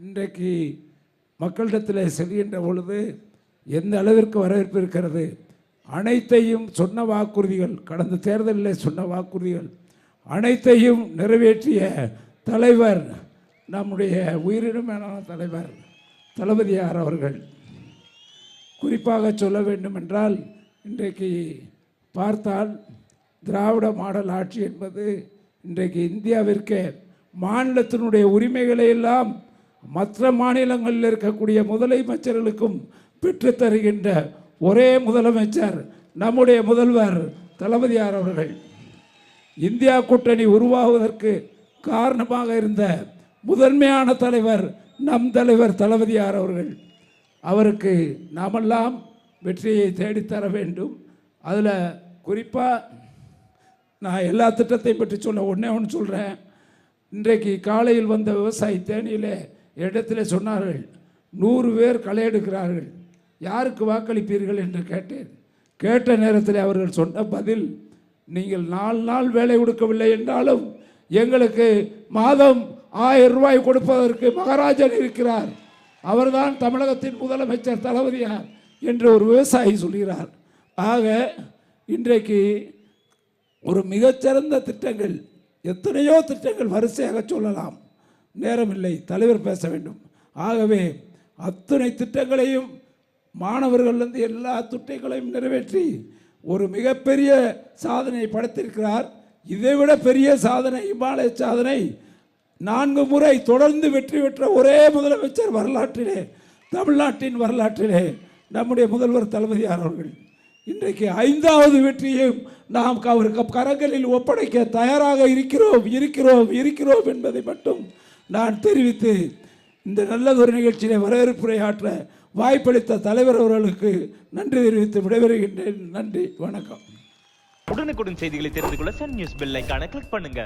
இன்றைக்கு மக்களிடத்தில் செல்கின்ற பொழுது எந்த அளவிற்கு வரவேற்பு இருக்கிறது? அனைத்தையும் சொன்ன வாக்குறுதிகள் கடந்த தேர்தலில் சொன்ன வாக்குறுதிகள் அனைத்தையும் நிறைவேற்றிய தலைவர் நம்முடைய உயிரினமான தலைவர் தளபதியார் அவர்கள். குறிப்பாக சொல்ல வேண்டுமென்றால் இன்றைக்கு பார்த்தால் திராவிட மாடல் ஆட்சி என்பது இன்றைக்கு இந்தியாவிற்கு மாநிலத்தினுடைய உரிமைகளை எல்லாம் மற்ற மாநிலங்களில் இருக்கக்கூடிய முதலமைச்சர்களுக்கும் பெற்று தருகின்ற ஒரே முதலமைச்சர் நம்முடைய முதல்வர் தளபதியார் அவர்கள். இந்தியா கூட்டணி உருவாகுவதற்கு காரணமாக இருந்த முதன்மையான தலைவர் நம் தலைவர் தளபதியார் அவர்கள். அவருக்கு நாமெல்லாம் வெற்றியை தேடித்தர வேண்டும். அதில் குறிப்பாக நான் எல்லா திட்டத்தையும் பற்றி சொல்ல ஒன்றே ஒன்று சொல்கிறேன் இன்றைக்கு காலையில் வந்த விவசாயி தேனியிலே இடத்துல சொன்னார்கள் நூறு பேர் களை எடுக்கிறார்கள். யாருக்கு வாக்களிப்பீர்கள் என்று கேட்டேன். கேட்ட நேரத்தில் அவர்கள் சொன்ன பதில் நீங்கள் நாலு நாள் வேலை கொடுக்கவில்லை என்றாலும் எங்களுக்கு மாதம் ஆயிரம் ரூபாய் கொடுப்பதற்கு மகாராஜன் இருக்கிறார். அவர்தான் தமிழகத்தின் முதலமைச்சர் தளபதியார் என்று ஒரு விவசாயி சொல்கிறார். ஆக இன்றைக்கு ஒரு மிகச்சிறந்த திட்டங்கள் எத்தனையோ திட்டங்கள் வரிசையாக சொல்லலாம். நேரமில்லை தலைவர் பேச வேண்டும். ஆகவே அத்தனை திட்டங்களையும் மாணவர்கள்லேருந்து எல்லா திட்டங்களையும் நிறைவேற்றி ஒரு மிகப்பெரிய சாதனை படைத்திருக்கிறார். இதைவிட பெரிய சாதனை இமாலய சாதனை நான்கு முறை தொடர்ந்து வெற்றி பெற்ற ஒரே முதலமைச்சர் வரலாற்றிலே தமிழ்நாட்டின் வரலாற்றிலே நம்முடைய முதல்வர் தளபதியார் அவர்கள். இன்றைக்கு ஐந்தாவது வெற்றியும் நாம் அவருக்கு கரங்களில் ஒப்படைக்க தயாராக இருக்கிறோம் இருக்கிறோம் இருக்கிறோம் என்பதை மட்டும் நான் தெரிவித்து இந்த நல்ல ஒரு நிகழ்ச்சியை நிகழ்ச்சியிலே வரவேற்புரையாற்ற வாய்ப்பளித்த தலைவர் அவர்களுக்கு நன்றி தெரிவித்து விடைபெறுகின்றேன். நன்றி வணக்கம். உடனுக்குடன் செய்திகளை தெரிந்து கொள்ள சன் நியூஸ் பெல் ஐகானை கிளிக் பண்ணுங்க.